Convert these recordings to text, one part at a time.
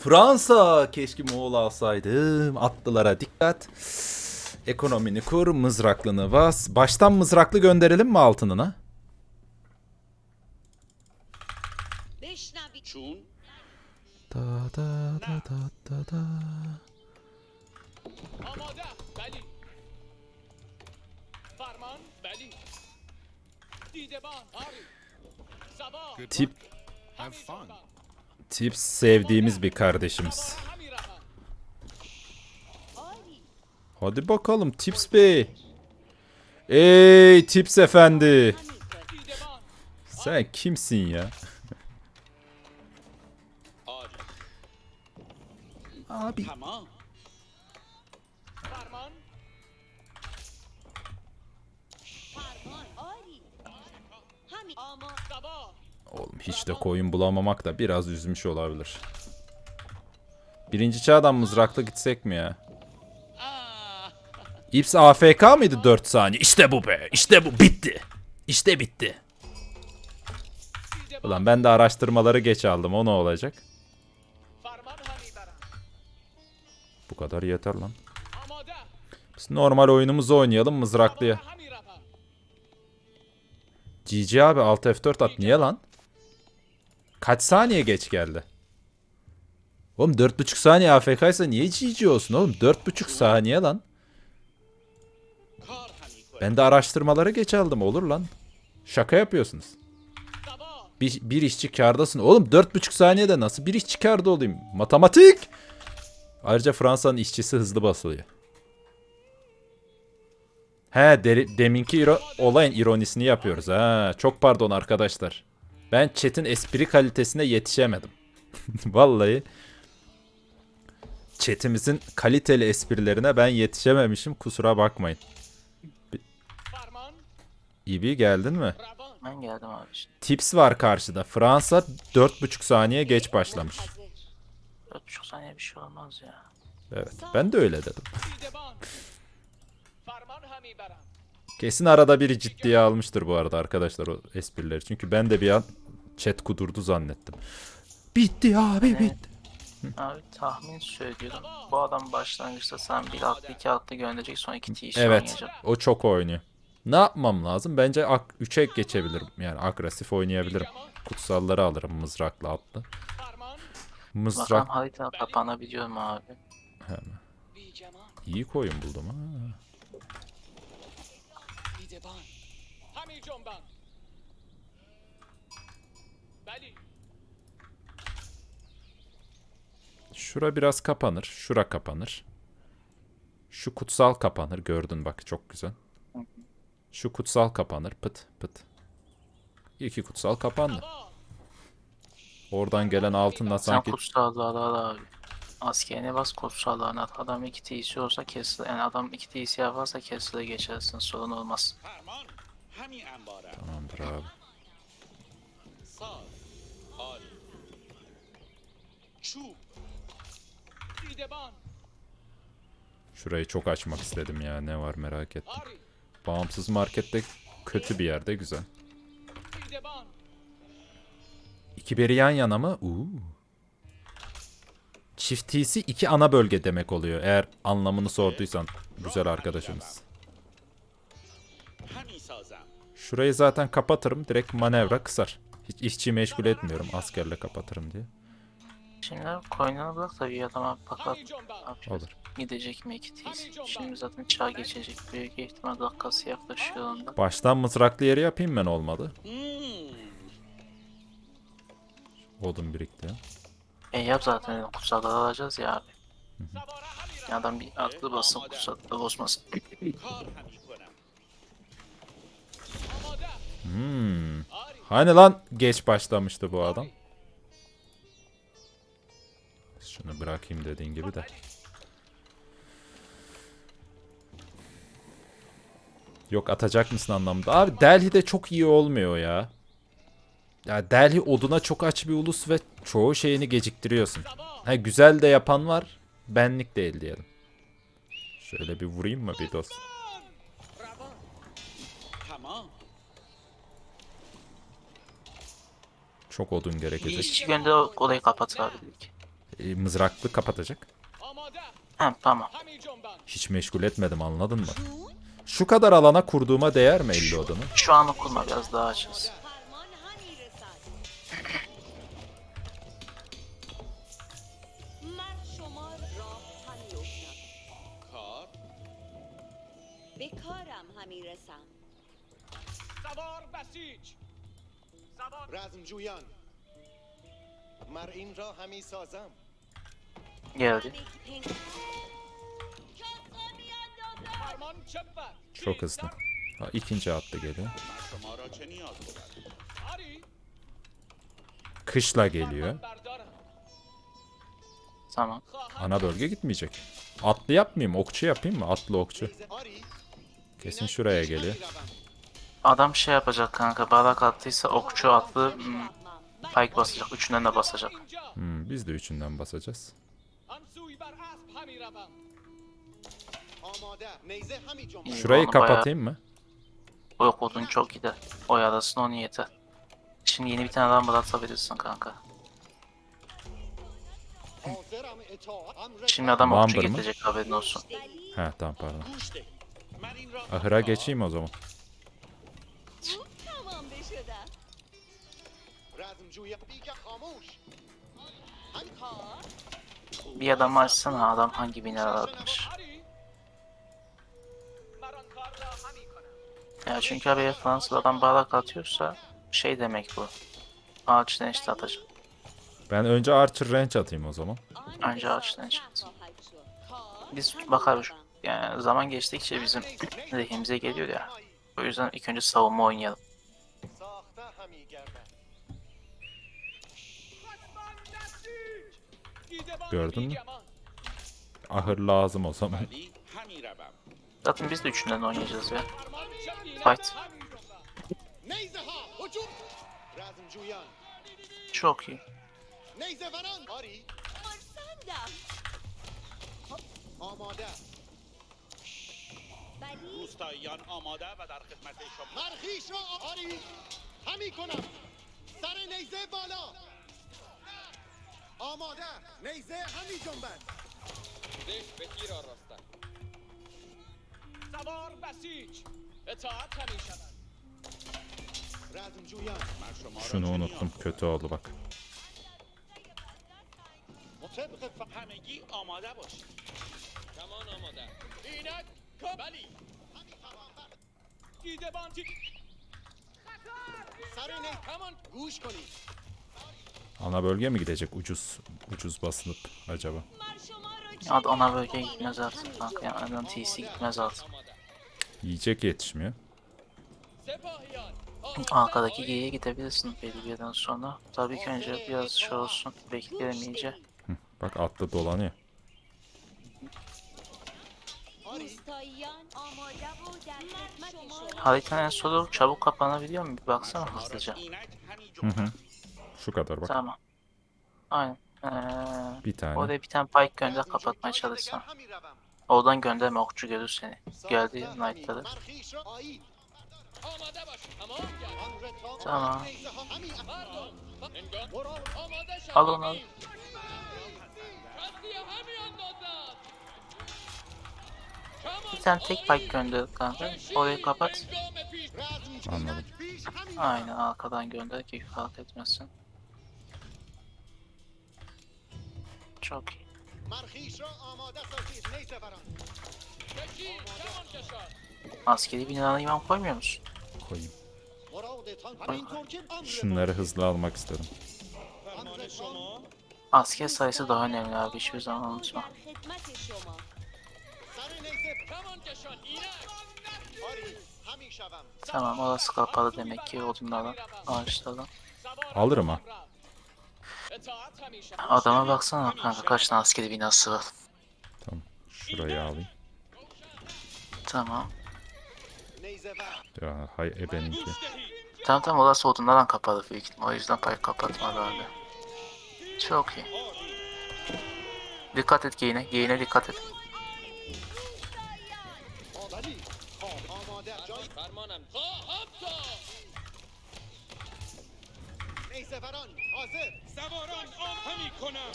Fransa keşke Moğol alsaydım. Atlılara dikkat. Ekonomini kur, mızraklını bas. Baştan mızraklı gönderelim mi altınına? Da da da da da da. Tip Tips sevdiğimiz bir kardeşimiz. Hadi bakalım Tips Bey. Ey Tips Efendi. Sen kimsin ya? Abi. Ama Oğlum hiç de koyun bulamamak da biraz üzmüş olabilir. Birinci çağdan mızrakla gitsek mi ya? İps AFK mıydı 4 saniye? İşte bu be. İşte bu. Bitti. İşte bitti. Ulan ben de araştırmaları geç aldım. O ne olacak? Bu kadar yeter lan. Biz normal oyunumuzu oynayalım mızraklıya. GG abi alt F4 at. Niye lan? Kaç saniye geç geldi? Oğlum 4,5 saniye AFK'ysa niye GG olsun oğlum? 4,5 saniye lan. Ben de araştırmaları geç aldım olur lan. Şaka yapıyorsunuz. Bir, bir işçi kardasın. Oğlum 4,5 saniyede nasıl bir işçi karda olayım? Matematik! Ayrıca Fransa'nın işçisi hızlı basılıyor. He de, deminki olayın ironisini yapıyoruz. Ha, çok pardon arkadaşlar. Ben chat'in espri kalitesine yetişemedim. Vallahi chat'imizin kaliteli esprilerine ben yetişememişim. Kusura bakmayın. İbi geldin mi? Ben geldim abi şimdi. Tips var karşıda. Fransa 4,5 saniye geç başlamış. 4,5 saniye bir şey olmaz ya. Evet. Ben de öyle dedim. Kesin arada biri ciddiye almıştır bu arada arkadaşlar o esprileri. Çünkü ben de bir an chat kudurdu zannettim. Bitti abi Ne? bitti. Abi tahmin söylüyorum. Bu adam başlangıçta sen bir atlı iki atlı gönderecek sonra iki t Evet oynayacak. o çok oynuyor. Ne yapmam lazım? Bence 3'e geçebilirim. Yani agresif oynayabilirim. Kutsalları alırım mızrakla atlı. Mızrak Bakalım harita kapanabiliyor mu abi? iyi koyun buldum ha. Gelmeyeceğim ben. Beli. Şura biraz kapanır. Şura kapanır. Şu kutsal kapanır. Gördün bak çok güzel. Şu kutsal kapanır. Pıt pıt. İki kutsal kapandı. Oradan gelen altınla Sen sanki... kutsallara al abi. Askerine bas kutsallarına at. Adam iki TC olsa kesilir. Yani adam iki TC yaparsa kesilir geçersin. Sorun olmaz. فرمان همی انبارم Tamamdır abi. ساز آری چوب دیدبان Şurayı çok açmak istedim ya. Ne var merak ettim. آری Bağımsız markette kötü bir yerde güzel. دیدبان İki beri yan yana mı? Uuu. Çift T'si iki ana bölge demek oluyor. Eğer anlamını sorduysan güzel arkadaşımız. Şurayı zaten kapatırım. Direkt manevra kısar. Hiç işçi meşgul etmiyorum askerle kapatırım diye. Şimdi koynunu bırak da bir adama patlat. Olur. Gidecek mi iki teyze? Şimdi zaten çağ geçecek. Büyük ihtimal dakikası yaklaşıyor onda. Baştan mızraklı yeri yapayım ben olmadı. Odun birikti. E yap zaten kutsalda alacağız ya abi. Hı -hı. Adam bir aklı basın kutsalda bozmasın. Hmm. Hani lan geç başlamıştı bu adam. Şunu bırakayım dediğin gibi de. Yok atacak mısın anlamda. Abi Delhi'de çok iyi olmuyor ya. Ya Delhi oduna çok aç bir ulus ve çoğu şeyini geciktiriyorsun. Ha güzel de yapan var. Benlik değil diyelim. Şöyle bir vurayım mı bir dost? Çok odun gerekecek. İşçi gönder olayı kapatır abi. dedik. e, mızraklı kapatacak. آماده He tamam. همی جنبان Hiç meşgul etmedim anladın mı? Şu kadar alana kurduğuma değer mi 50 odunu? Şu an okulma biraz daha açız. فرمان همی رسد مرد شما را همی افتم کار به کارم همی رسم سوار بسیج سوار رزم جویان مر این را همی سازم Geldi. یک پنگ کسا میاندازم فرمان چه بود Çok hızlı. Ha, ikinci attı geliyor. من شما را چه نیاز بود آری Kışla geliyor. فرمان بردارم Tamam. خواهم Ana bölge gitmeyecek. Atlı yapmayayım, okçu yapayım mı? Atlı okçu. آری Kesin şuraya geliyor. Adam şey yapacak kanka. Balak attıysa okçu atlı hmm, pike basacak. Üçünden de basacak. Hmm, biz de üçünden basacağız. Şurayı kapatayım mı? Yok odun çok gider. Oyalasın onu yeter. Şimdi yeni bir tane lamba atabilirsin kanka. Şimdi adam Lumber okçu mı? getirecek haberin olsun. He tamam pardon. Ahıra geçeyim o zaman. Bir adam açsana adam hangi mineral atmış. Ya çünkü araya Fransız adam bardak atıyorsa şey demek bu. Ağaç renç atacak. Ben önce Archer Range atayım o zaman. Önce Ağaç Range at. Biz bakarız. Yani zaman geçtikçe bizim lehimize geliyor ya. O yüzden ilk önce savunma oynayalım. Gördün mü? بیگمان Ahır lazım o zaman. ولی همی روم Zaten biz de üçünden oynayacağız ya. فرمان چه بیند Fight. همی جنبم نیزه ها هجوم رزم جویان Çok iyi. نیزه وران آری خرسندم آماده ولی روستاییان آماده و در خدمت شما مرخیش را آری همی کنم سر نیزه بالا آماده نیزه همی جنبد دش به تیر آراستن سوار بسیج اطاعت همی شود رزم جویان من شما را Şunu چه unuttum. نیاز Kötü oldu bak. طبق ف... بود؟ همگی آماده باشید کمان آماده اینک کن ولی دیدبان تی سر نیزه کمان گوش کنید Ana bölge mi gidecek ucuz ucuz basınıp acaba? Ad ana bölge gitmez artık kanka. Yani adam TC gitmez artık. Yiyecek yetişmiyor. Arkadaki G'ye gidebilirsin belli bir yerden sonra. Tabii ki önce biraz şey olsun. Bekleyelim iyice. Bak atlı dolanıyor. Haritanın en solu çabuk kapanabiliyor mu? Bir baksana hızlıca. Hı hı. Şu kadar bak. Tamam. Aynen. Ee, bir tane. Oraya bir tane pike gönder kapatmaya çalışsan. Oradan gönderme okçu görür seni. Geldi Knight'ları. Tamam. Al onu. Bir tane tek pike gönder kanka. Orayı kapat. Anladım. Aynen arkadan gönder ki fark etmesin. Çok iyi. Askeri binana imam koymuyor musun? Koyayım. Şunları hızlı almak istedim. Asker sayısı daha önemli abi hiçbir zaman unutma. Tamam orası kapalı demek ki odunlardan, ağaçlardan. Alırım ha. Adama baksana kanka kaç tane askeri binası var. Tamam. Şurayı alayım. Tamam. Ya hay ebeninki. Tamam tamam orası odundan lan kapalı büyük. O yüzden pay kapatmadı abi. Çok iyi. Dikkat et giyine. Giyine dikkat et.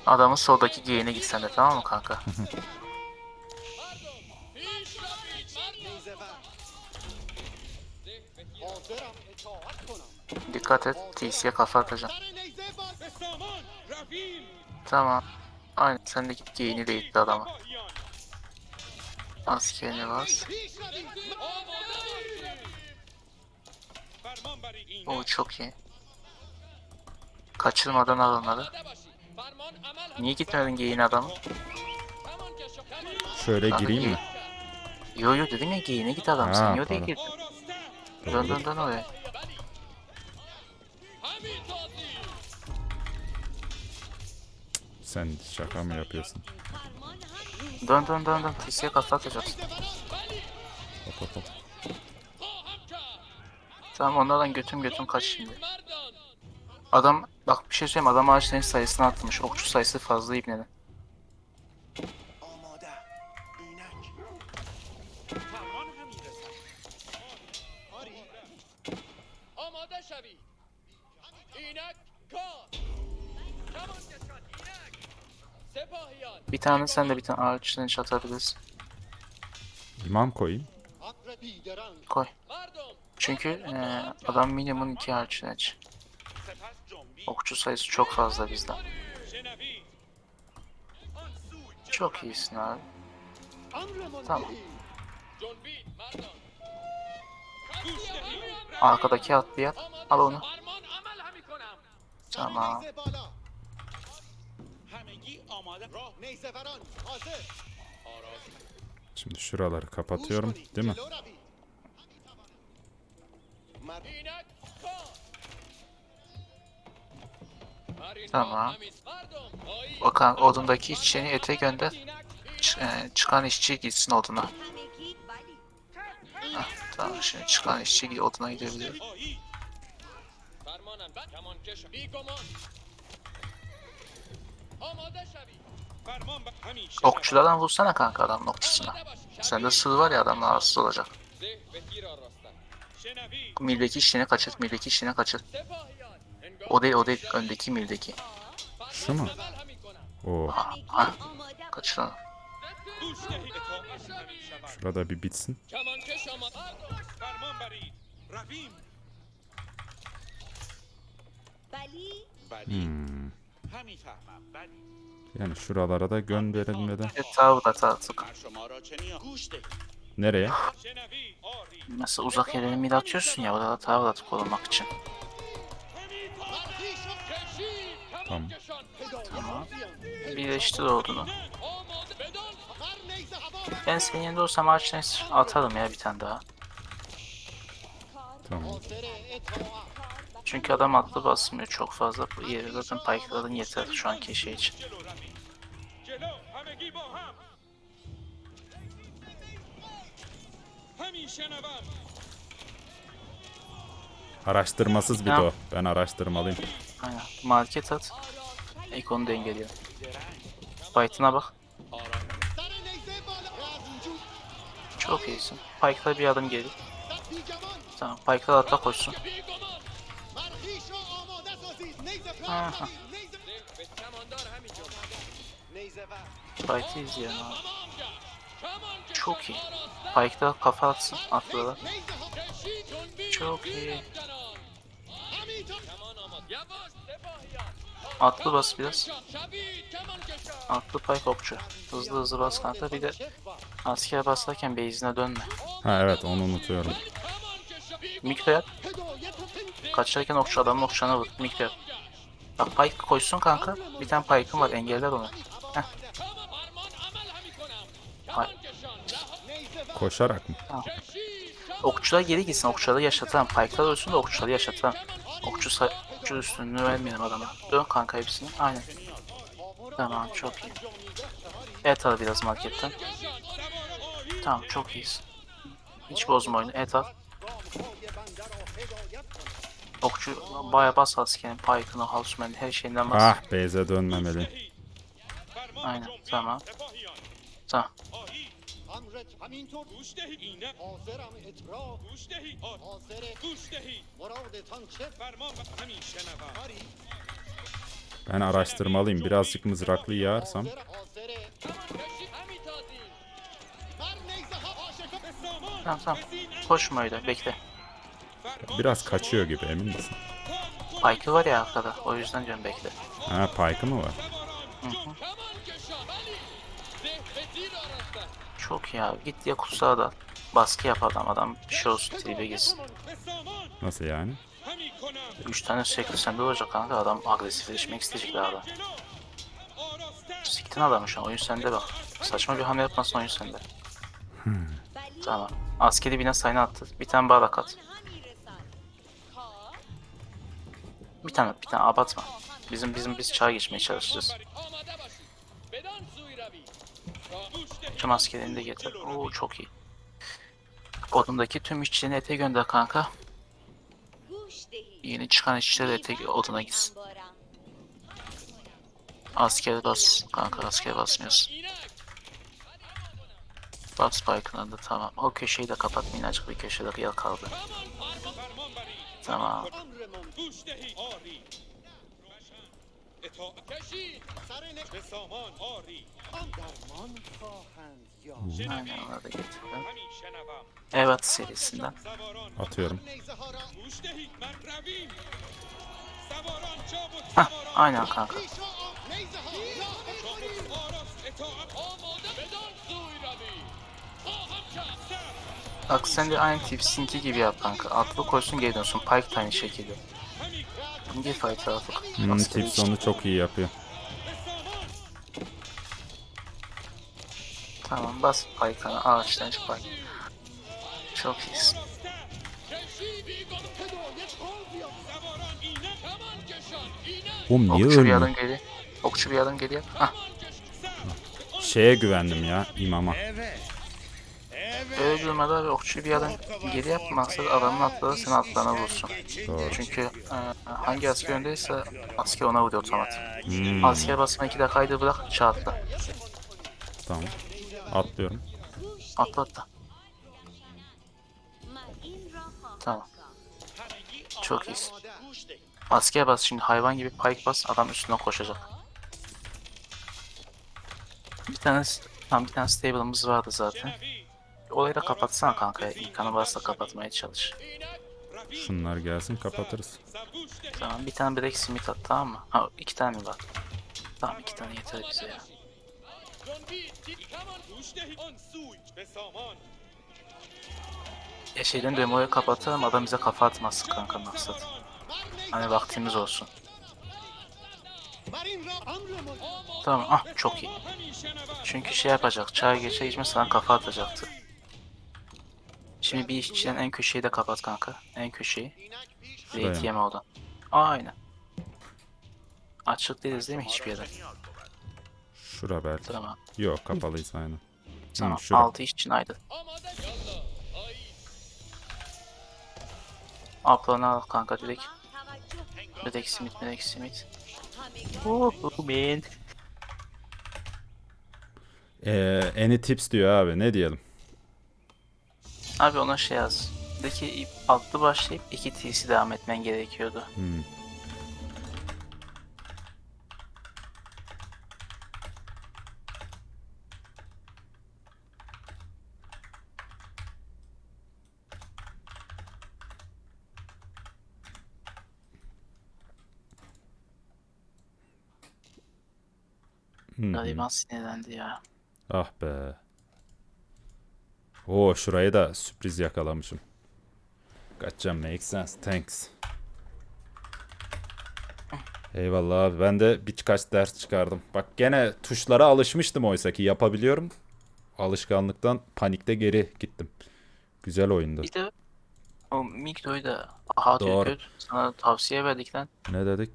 Adamın soldaki geyine gitsen de tamam mı kanka? Dikkat et TC'ye kafa atacağım. Tamam. Aynen sen de git geyini de itti adama. Askerini bas. O çok iyi. Kaçırmadan al. Niye gitmedin giyin adamı? Şöyle Kanka gireyim mi? Yo yo dedin ya giyine git adam. Ha, Sen yo diye pardon. girdin. Dön dön dön oraya. Sen şaka mı yapıyorsun? Dön dön dön dön. Tisiye kafa atacaksın. Hop hop hop. Tamam onlardan götüm götüm kaç şimdi. Adam bak bir şey söyleyeyim adam ağaçların sayısını atmış. Okçu sayısı fazla ibneden. Bir tane sen de bir tane ağaçların çatabilirsin. İmam koyayım. Koy. Çünkü e, adam minimum iki ağaç aç. Okçu sayısı çok fazla bizden. Çok iyisin abi. Tamam. Arkadaki at bir yap. Al onu. Tamam. Şimdi şuraları kapatıyorum değil mi? Tamam. Bakan odundaki işçini ete gönder. Ç e, çıkan işçi gitsin oduna. Hah, tamam şimdi çıkan işçi gidip oduna gidebiliyor. Okçulardan vursana kanka adam noktasına. Sende sığ var ya adam rahatsız olacak. Mildeki işini kaçır, mildeki işini kaçır. O değil o değil öndeki mildeki. Şu mu? Oo. Oh. Ha, kaç lan? Şurada bir bitsin. Hmm. Yani şuralara da gönderilmeden. Tavla tatlık. Nereye? Nasıl uzak yerlere mil atıyorsun ya orada tavla tatlık olmak için. Tamam. Tamam. Birleşti olduğunu. Ben senin yanında olsam ağaçtan atalım ya bir tane daha. Tamam. Çünkü adam atlı basmıyor çok fazla. Bu yeri zaten pikeladın yeter şu anki şey için. Araştırmasız bir o. Ben araştırmalıyım. Aynen. Market at. Ekonu dengeliyor. Fight'ına bak. Çok iyisin. Pike'la bir adım geri. Tamam. Pike'la hatta koşsun. Aha. Fight'i izliyorum abi. Çok iyi. Pike'da kafa atsın atladı. Çok iyi. Atlı bas biraz. Atlı pay topçu. Hızlı hızlı bas kanka. Bir de asker basarken base'ine dönme. Ha evet onu unutuyorum. Mikro yap. Kaçarken okçu adamın okçana vur. Mikro yap. Bak pike koysun kanka. Bir tane pike'ım var engeller onu. Heh. Koşarak mı? Tamam. Okçular geri gitsin. Okçuları yaşatalım. Pike'lar ölsün de okçuları yaşatalım. Okçu say okçu üstünlüğünü vermeyelim adama. Dön kanka hepsini. Aynen. Tamam çok iyi. Et al biraz marketten. Tamam çok iyiyiz. Hiç bozma oyunu. Et al. Okçu baya bas askerin Pike'ını, Houseman'ı her şeyinden bas. Ah Beyza dönmemeli. Aynen tamam. Tamam. آهی امرت همینطور گوش دهید اینک حاضرم اطراع گوش دهید آر حاضر گوش دهید مرادتان چه فرمان و همین شنوم کاری Ben araştırmalıyım. Birazcık mızraklı yağarsam. حاضر حاضر همین تازی بر نیزه ها آشکار به سامان Tamam tamam. بزین ان- Koşma öyle bekle. فرمان Biraz شما kaçıyor gibi emin misin? کام کنید. Pike'ı var ya arkada. O yüzden diyorum bekle. Ha Pike'ı mı var? سواران جون Çok ya git ya kutsağa da baskı yap adam adam bir şey olsun tribe girsin. Nasıl yani? 3 tane sürekli sende olacak kanka adam agresifleşmek isteyecek daha da. Siktin adamı şu an oyun sende bak. Saçma bir hamle yapmasın oyun sende. Hmm. Tamam. Askeri bina sayına attı. Bir tane bardak at. Bir tane bir tane abatma. Bizim bizim biz çağ geçmeye çalışacağız. Tüm askerini de getir. Oo çok iyi. Odundaki tüm işçilerini ete gönder kanka. Yeni çıkan işçiler ete oduna gitsin. Asker bas kanka asker basmıyorsun. Bas spike'ını da tamam. O köşeyi de kapat minnacık bir köşede yer kaldı. Tamam. اطاعت کشید سر نگ به سامان آری آن درمان خواهند یا Aynen ona da getirdim. همین شنوم Evet serisinden. سواران Atıyorum. نیزه ها را گوش دهید من رویم سواران چابک Hah سواران aynen kanka. پیش آ نیزه ها ظاهر کنید چابک آراست اطاعت آماده بدان سوی روید خواهم کرد سر Bak sen de aynı tip Sinki gibi yap kanka. Atlı koşsun geri dönsün. Pike de aynı şekilde. İyi fight Hmm, tips onu çok iyi yapıyor. Tamam bas Python'a ağaçtan çık Çok iyisin. Oğlum niye Okçu ölmüyor? bir adım geri. Okçu bir adım geri yap. Ah. Şeye güvendim ya imama. Üzülmeler okçu bir adam geri yapmazsa adamın atları senin atlarına vurursun. Doğru. Çünkü e, hangi asker öndeyse asker ona vuruyor otomat. Hmm. Asker basma 2 dakikaydı bırak çağırtla. Tamam. Atlıyorum. Atla atla. Tamam. Çok iyisin. Asker bas şimdi hayvan gibi pike bas adam üstüne koşacak. Bir tane tam bir tane stable'ımız vardı zaten. Olayı da kapatsana kanka. İlkan'ı varsa kapatmaya çalış. Şunlar gelsin kapatırız. Tamam bir tane Black Smith at tamam mı? Ha iki tane mi var? Tamam iki tane yeter bize ya. Ya şeyden demoyu kapatalım adam bize kafa atmasın kanka maksat. Hani vaktimiz olsun. Tamam ah çok iyi. Çünkü şey yapacak çay geçe geçme sana kafa atacaktı. Şimdi bir işçiden en köşeyi de kapat kanka. En köşeyi. Zeyt yeme odan. Aynen. Açlık değiliz değil mi hiçbir yere? Şura belki. Tamam. Yok kapalıyız aynen. Tamam. Hı, 6 iş için aydın. Aplanı al kanka direkt. Direkt simit, direkt simit. Oh man. Ee, any tips diyor abi ne diyelim? Abi ona şey yaz. De ki altlı başlayıp 2 TC devam etmen gerekiyordu. Hmm. Gariban sinirlendi ya. Ah be. Oo şurayı da sürpriz yakalamışım. Kaçacağım make sense. Thanks. Eyvallah abi. Ben de birkaç ders çıkardım. Bak gene tuşlara alışmıştım oysa ki yapabiliyorum. Alışkanlıktan panikte geri gittim. Güzel oyundu. Bir de o Mikro'yu da aha Doğru. diyor sana tavsiye verdik lan. Ne dedik?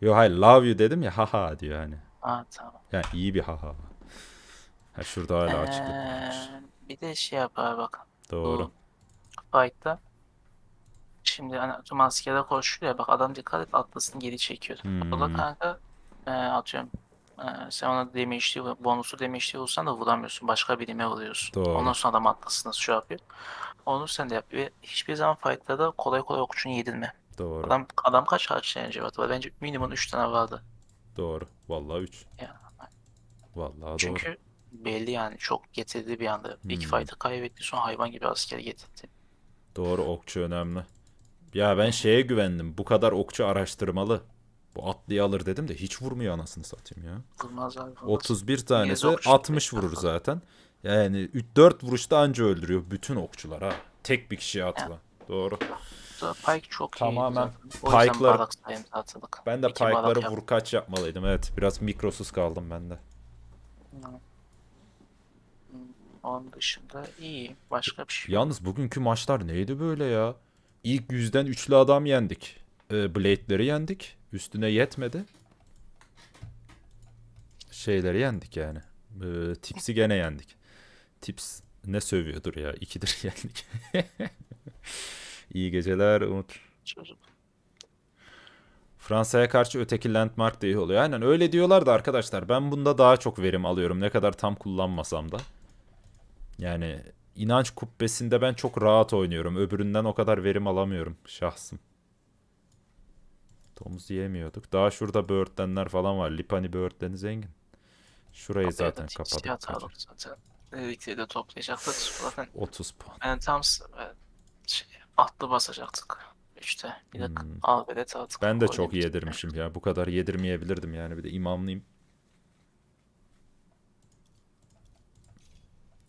Yo hayır love you dedim ya haha diyor hani. Ha tamam. Yani iyi bir haha. Ha şurada hala açıklık varmış. Ee, bir de şey yap abi bak. Doğru. Fight'ta Şimdi hani tüm askere koşuyor ya bak adam dikkat et atlasını geri çekiyor. O da Hmm. kanka e, atıyorum Ee, sen ona demişti, bonusu demişti olsan da vuramıyorsun. Başka birime vuruyorsun. Doğru. Ondan sonra adam haklısınız şu yapıyor. Onu sen de yap. Ve hiçbir zaman fightlarda kolay kolay okçunu yedirme. Doğru. Adam adam kaç harç enerji var? Bence minimum 3 tane vardı. Doğru. Vallahi 3. Ya, Vallahi doğru. Belli yani çok getirdi bir anda. İlk Hmm. fight'ı kaybetti sonra hayvan gibi asker getirdi. Doğru okçu önemli. Ya ben şeye güvendim. Bu kadar okçu araştırmalı. Bu atlıyı alır dedim de hiç vurmuyor anasını satayım ya. Vurmaz abi. vurmaz. 31 tanesi okçu 60 vurur zaten. Yani 4 vuruşta anca öldürüyor bütün okçular ha. Tek bir kişiye atla. Doğru. Da Pike çok iyi. Tamamen pike'lar-. Ben de pike'ları yap- vur kaç yapmalıydım. Evet biraz mikrosuz kaldım ben de. Onun dışında iyi. Başka bir şey. Yalnız bugünkü maçlar neydi böyle ya? İlk yüzden üçlü adam yendik. Ee, Blade'leri yendik. Üstüne yetmedi. Şeyleri yendik yani. Ee, Tips'i gene yendik. Tips ne sövüyordur ya. İkidir yendik. İyi geceler Umut. Çocuk. Fransa'ya karşı öteki landmark da iyi oluyor. Aynen öyle diyorlar da arkadaşlar ben bunda daha çok verim alıyorum. Ne kadar tam kullanmasam da. Yani inanç kubbesinde ben çok rahat oynuyorum. Öbüründen o kadar verim alamıyorum şahsım. Domuz yiyemiyorduk. Daha şurada böğürtlenler falan var. Lipani böğürtleni zengin. Şurayı zaten Evet, kapadık. zaten. Dedikleri de toplayacaktık. Zaten 30 puan. yani tam e, şey, atlı basacaktık. İşte bir de Hmm. al velet artık. Ben de çok yedirmişim ya. Bu kadar yedirmeyebilirdim yani. Bir de imamlıyım.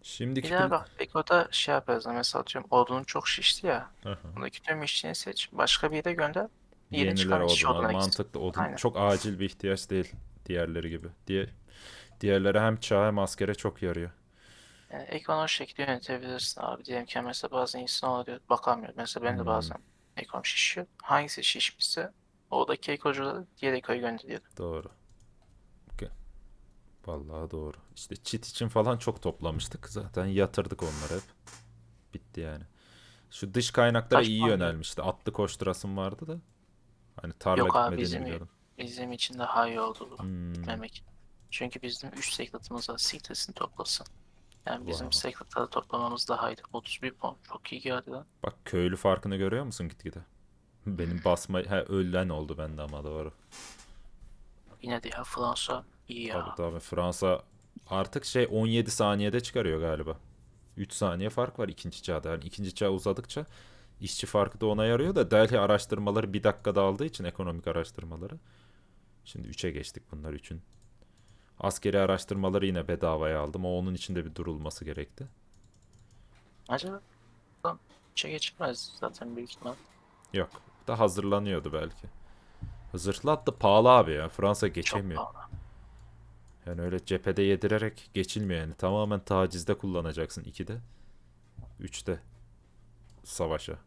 Şimdiki Bir daha bak peki o da şey yaparız. Mesela atıyorum ordunun çok şişti ya. Hı hı. Bundaki tüm işçini seç. Başka bir yere gönder. Yeni Yeniler çıkan işçi odunlar oduna gitsin. mantıklı. Odun Aynen. çok acil bir ihtiyaç değil diğerleri gibi. Diye diğerleri hem çağ hem askere çok yarıyor. Yani ekranı o şekilde yönetebilirsin abi. Diyelim ki mesela bazen insan oluyor bakamıyor. Mesela ben de Hmm. bazen ekran şişiyor. Hangisi şişmişse oradaki ekocuları diğer ekoya gönderiyor. Doğru. Vallahi doğru. İşte çit için falan çok toplamıştık. Zaten yatırdık onları hep. Bitti yani. Şu dış kaynaklara Kaç iyi puan yönelmişti. Atlı koşturasım vardı da. Hani tarla Yok abi, gitmediğini bizim- biliyordum. Bizim için daha iyi oldu bu Hmm. gitmemek. Çünkü bizim 3 seklatımız var. Sikletini toplasın. Yani bizim Wow. seklatları toplamamız daha iyiydi. 31 puan. Çok iyi geldi lan. Bak köylü farkını görüyor musun gitgide? Benim basma ha ölen oldu bende ama doğru. Yine de ya Fransa ya. Tabii tabii Fransa artık şey 17 saniyede çıkarıyor galiba. 3 saniye fark var ikinci çağda. Yani ikinci çağ uzadıkça işçi farkı da ona yarıyor da Delhi araştırmaları bir dakikada aldığı için ekonomik araştırmaları. Şimdi 3'e geçtik bunlar 3'ün. Askeri araştırmaları yine bedavaya aldım. O onun içinde bir durulması gerekti. Acaba lan şey geçmez zaten büyük ihtimal. Yok. Da hazırlanıyordu belki. Zırhlı at da pahalı abi ya. Fransa Çok geçemiyor. pahalı. Yani öyle cephede yedirerek geçilmiyor yani. Tamamen tacizde kullanacaksın 2'de. 3'te savaşa.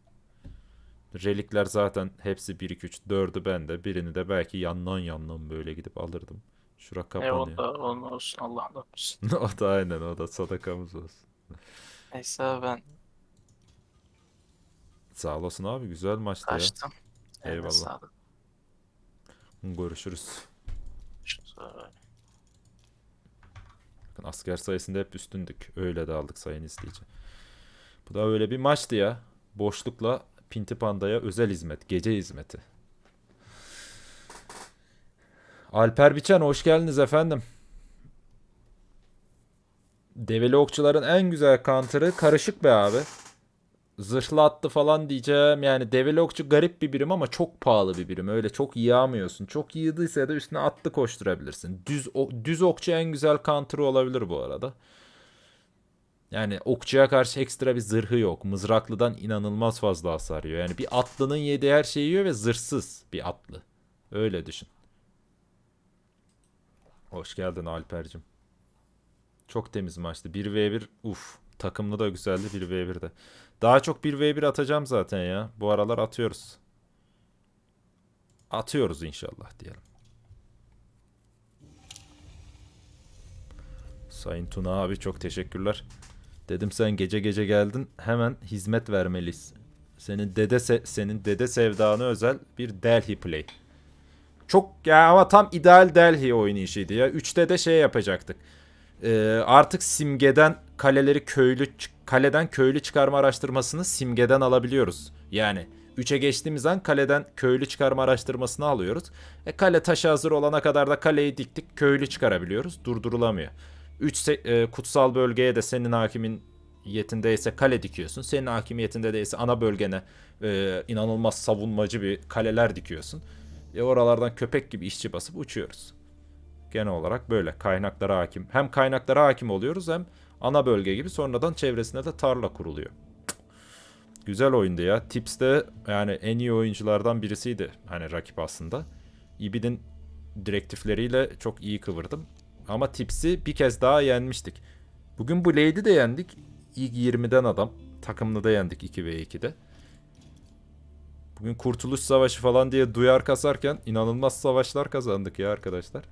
Relikler zaten hepsi 1 2 3 4'ü bende. Birini de belki yandan yandan böyle gidip alırdım. Şura E o kapanıyor. da onun olsun Allah'ın olsun. o da aynen o da sadakamız olsun. Neyse ben Sağ olasın abi güzel maçtı kaçtım. Eline Eyvallah. sağlık. ya. Görüşürüz. Bakın asker sayısında hep üstündük. Öyle de aldık sayın izleyici. Bu da öyle bir maçtı ya. Boşlukla Pinti Panda'ya özel hizmet. Gece hizmeti. Alper Biçen hoş geldiniz efendim. Develi okçuların en güzel counter'ı karışık be abi. Zırhlı attı falan diyeceğim. Yani develi okçu garip bir birim ama çok pahalı bir birim. Öyle çok yığamıyorsun. Çok yığdıysa da üstüne atlı koşturabilirsin. Düz, düz okçu en güzel counter'ı olabilir bu arada. Yani okçuya karşı ekstra bir zırhı yok. Mızraklıdan inanılmaz fazla hasar yiyor. Yani bir atlının yediği her şeyi yiyor ve zırhsız bir atlı. Öyle düşün. Hoş geldin Alper'cim. Çok temiz maçtı. 1v1 uf. Takımlı da güzeldi 1v1'de. Daha çok 1v1 atacağım zaten ya. Bu aralar atıyoruz. Atıyoruz inşallah diyelim. Sayın Tuna abi çok teşekkürler. Dedim sen gece gece geldin. Hemen hizmet vermeliyiz. Senin dede se- senin dede sevdana özel bir Delhi play. Çok ya ama tam ideal Delhi oynayışıydı ya. 3'te de şey yapacaktık. Ee, artık simgeden kaleleri köylü kaleden köylü çıkarma araştırmasını simgeden alabiliyoruz. Yani 3'e geçtiğimiz an kaleden köylü çıkarma araştırmasını alıyoruz. E, kale taşı hazır olana kadar da kaleyi diktik köylü çıkarabiliyoruz. Durdurulamıyor. 3 kutsal bölgeye de senin hakimin yetindeyse kale dikiyorsun. Senin hakimiyetinde değilse ana bölgene e, inanılmaz savunmacı bir kaleler dikiyorsun. E, oralardan köpek gibi işçi basıp uçuyoruz. Genel olarak böyle kaynaklara hakim. Hem kaynaklara hakim oluyoruz hem ana bölge gibi sonradan çevresinde de tarla kuruluyor. Güzel oyundu ya. Tips de yani en iyi oyunculardan birisiydi. Hani rakip aslında. Ibid'in direktifleriyle çok iyi kıvırdım. Ama Tips'i bir kez daha yenmiştik. Bugün bu Lade'i de yendik. İlk 20'den adam. Takımlı da yendik 2v2'de. Bugün Kurtuluş Savaşı falan diye duyar kasarken inanılmaz savaşlar kazandık ya arkadaşlar.